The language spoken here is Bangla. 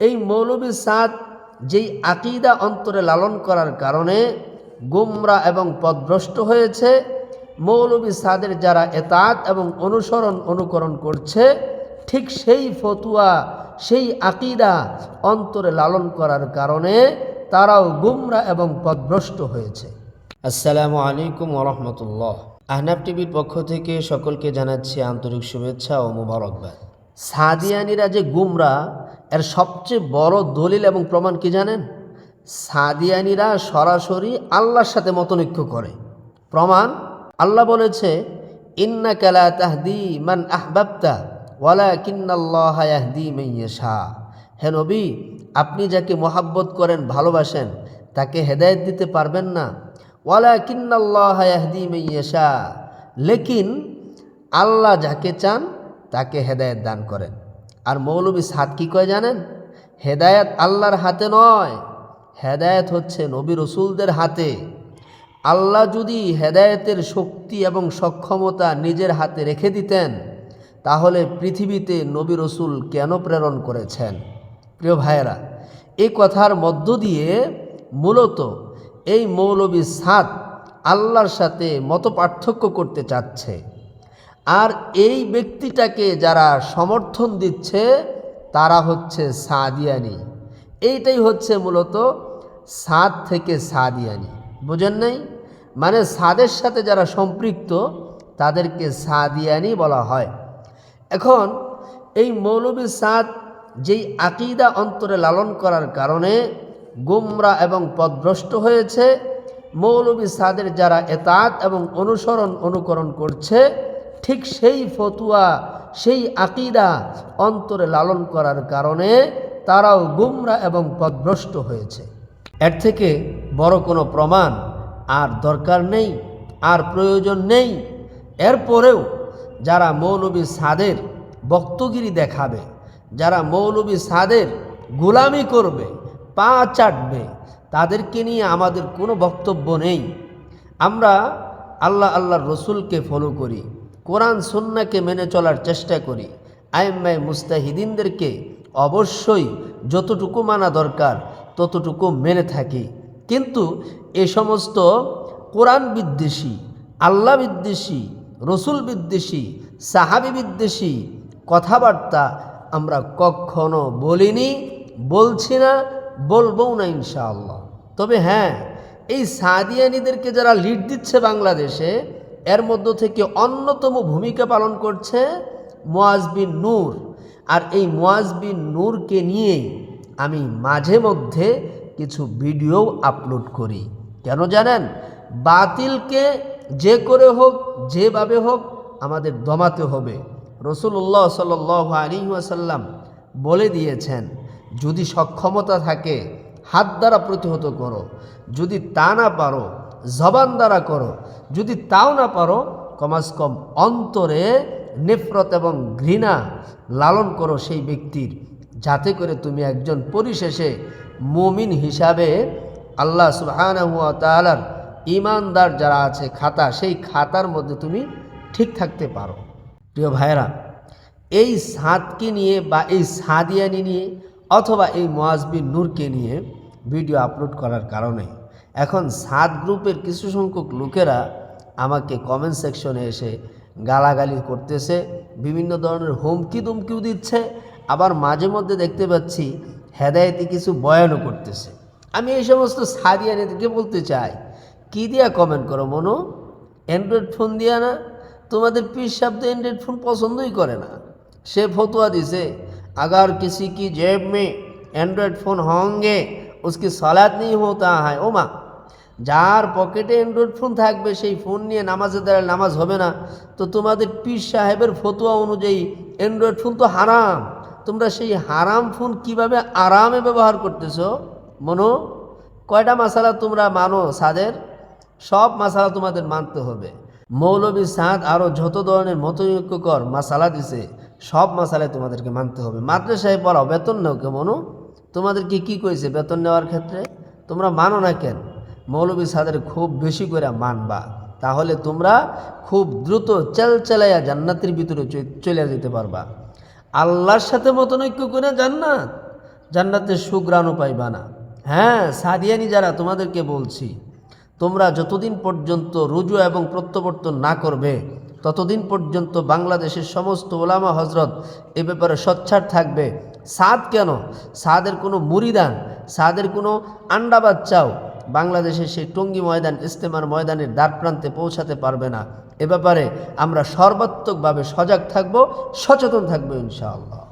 এই মৌলবী সাদ যেই আকিদা অন্তরে লালন করার কারণে গুমরা এবং পদভ্রষ্ট হয়েছে মৌলবী সাদের যারা এতাত এবং অনুসরণ অনুকরণ করছে ঠিক সেই ফতুয়া সেই আকিদা অন্তরে লালন করার কারণে তারাও গুমরা এবং পদভ্রষ্ট হয়েছে। আসসালামু আলাইকুম ওরহমতুল্লাহ আহনাব টিভির পক্ষ থেকে সকলকে জানাচ্ছি আন্তরিক শুভেচ্ছা ও মুবারকবাদ। সাদিয়ানিরা যে গুমরা এর সবচেয়ে বড় দলিল এবং প্রমাণ কি জানেন? সাদিয়ানিরা সরাসরি আল্লাহর সাথে মতনৈক্য করে। প্রমাণ, আল্লাহ বলেছে ইন্না কালা তাহদি মান আহবাবতা ওয়ালা কিন্নাল্লাহ ইয়াহদি মাইয়াশা হে নবী, আপনি যাকে মোহাব্বত করেন, ভালোবাসেন, তাকে হেদায়েত দিতে পারবেন না। ওয়ালা কিন্নাল্লাহ ইয়াহদি মাইয়াশা লেকিন, আল্লাহ যাকে চান, তাকে হেদায়েত দান করেন। আর মৌলবী সাদ কি কয় জানেন? হেদায়েত আল্লাহর হাতে নয়, হেদায়েত হচ্ছে নবী রসুলদের হাতে। আল্লাহ যদি হেদায়েতের শক্তি এবং সক্ষমতা নিজের হাতে রেখে দিতেন, তাহলে পৃথিবীতে নবী রসুল কেন প্রেরণ করেছেন? প্রিয় ভাইয়েরা এই কথার মধ্য দিয়ে মূলত এই মৌলবী সাদ আল্লাহর সাথে মত পার্থক্য করতে চাচ্ছে। আর এই ব্যক্তিটাকে যারা সমর্থন দিচ্ছে, তারা হচ্ছে সাদিয়ানি। এইটাই হচ্ছে মূলত সাদ থেকে সাদিয়ানি। বুঝেন নাই? মানে সাদের সাথে যারা সম্পৃক্ত, তাদেরকে সাদিয়ানি বলা হয়। এখন এই মৌলবী সাদ যেই আকিদা অন্তরে লালন করার কারণে গুমরা এবং পদভ্রষ্ট হয়েছে, মৌলবী সাদের যারা এতাত এবং অনুসরণ, অনুকরণ করছে ঠিক সেই ফতুয়া, সেই আকিদা অন্তরে লালন করার কারণে তারাও গুমরা এবং পদভ্রষ্ট হয়েছে। এর থেকে বড় কোনো প্রমাণ আর দরকার নেই, আর প্রয়োজন নেই। এরপরেও যারা মৌলবী সাদের বক্তগিরি দেখাবে, যারা মৌলবী সাদের গোলামি করবে, পা চাটবে, তাদেরকে নিয়ে আমাদের কোনো বক্তব্য নেই। আমরা আল্লাহ আল্লাহর রসুলকে ফলো করি। কোরআন সন্নাকে মেনে চলার চেষ্টা করি। আইম্মাই মুস্তাহিদিনদেরকে অবশ্যই যতটুকু মানা দরকার, ততটুকু মেনে থাকি। কিন্তু এ সমস্ত কোরআন বিদ্বেষী, আল্লাহ বিদ্বেষী, রসুল বিদ্বেষী, সাহাবি বিদ্বেষী কথাবার্তা আমরা কখনো বলিনি, বলছি না, বলবও না ইনশাআল্লাহ। তবে হ্যাঁ এই সাদিয়ানিদেরকে যারা লিড দিচ্ছে বাংলাদেশে এর মধ্য থেকে অন্যতম ভূমিকা পালন করছে মোয়াজবিন নূর। আর এই মোয়াজবিন নূরকে নিয়েই আমি মাঝে মধ্যে কিছু ভিডিও আপলোড করি। কেন জানেন? বাতিলকে যে করে হোক, যেভাবে হোক, আমাদের দমাতে হবে। রসুল্লাহ সাল আলী বলে দিয়েছেন, যদি সক্ষমতা থাকে, হাত দ্বারা প্রতিহত করো। যদি তা না পারো জবান দ্বারা করো। যদি তাও না পারো, কমাস কম অন্তরে নেফরত এবং ঘৃণা লালন করো সেই ব্যক্তির, যাতে করে তুমি একজন পরিশেষে মুমিন হিসাবে আল্লাহ সুবহানাহুয়া তাআলার ইমানদার যারা আছে, খাতা, সেই খাতার মধ্যে তুমি ঠিক থাকতে পারো। প্রিয় ভাইরা এই সাদকে নিয়ে বা এই সাদিয়ানি নিয়ে অথবা এই মোয়াজবিন নূরকে নিয়ে ভিডিও আপলোড করার কারণে এখন সাদ গ্রুপের কিছু সংখ্যক লোকেরা আমাকে কমেন্ট সেকশনে এসে গালাগালি করতেছে বিভিন্ন ধরনের হুমকি দুমকিও দিচ্ছে আবার মাঝে মধ্যে দেখতে পাচ্ছি হেদায়তি কিছু বয়ানও করতেছে আমি এই সমস্ত সাদিয়ানিদেরকে বলতে চাই কি দিয়া কমেন্ট করো মনো অ্যান্ড্রয়েড ফোন দিয়া না তোমাদের পীর শব্দ অ্যান্ড্রয়েড ফোন পছন্দই করে না সে ফতুয়া দিছে अगर किसी की जेब में एंड्रॉयड फ़ोन होंगे उसकी सलाद नहीं होता है ও মা যার পকেটে অ্যান্ড্রয়েড ফোন থাকবে, সেই ফোন নিয়ে নামাজে দ্বারা নামাজ হবে না। তো তোমাদের পীর সাহেবের ফতুয়া অনুযায়ী অ্যান্ড্রয়েড ফোন তো হারাম। তোমরা সেই হারাম ফোন কীভাবে আরামে ব্যবহার করতেছো? মনো, কয়টা মশালা তোমরা মানো সাদের? সব মশালা তোমাদের মানতে হবে। মৌলবী সাদ আরও যত ধরনের মতৈক্যকর মশালা দিছে, সব মশালায় তোমাদেরকে মানতে হবে। মাদ্রাসায় পড়াও, বেতন নেও কেমন? তোমাদেরকে কি কইছে বেতন নেওয়ার ক্ষেত্রে? তোমরা মানো না কেন? মৌলবী সাদের খুব বেশি করে মানবা। তাহলে তোমরা খুব দ্রুত চেলচেলাইয়া জান্নাতের ভিতরে চলে যেতে পারবা। আল্লাহর সাথে মতনৈক্য করে জান্নাত জান্নাতের সুগ্রাণও পাইবা না। হ্যাঁ সাদিয়ানি যারা, তোমাদেরকে বলছি, তোমরা যতদিন পর্যন্ত রুজু এবং প্রত্যাবর্তন না করবে, ততদিন পর্যন্ত বাংলাদেশের সমস্ত ওলামা হজরত এ ব্যাপারে সচ্ছার থাকবে। সাদ কেন? সাদের কোনো মুরিদান সাদের কোনো আন্ডা বাচ্চাও বাংলাদেশের সেই টঙ্গী ময়দান ইস্তেমার ময়দানের দ্বার প্রান্তে পৌঁছাতে পারবে না। এ ব্যাপারে আমরা সর্বাত্মকভাবে সজাগ থাকব, সচেতন থাকব ইনশাআল্লাহ।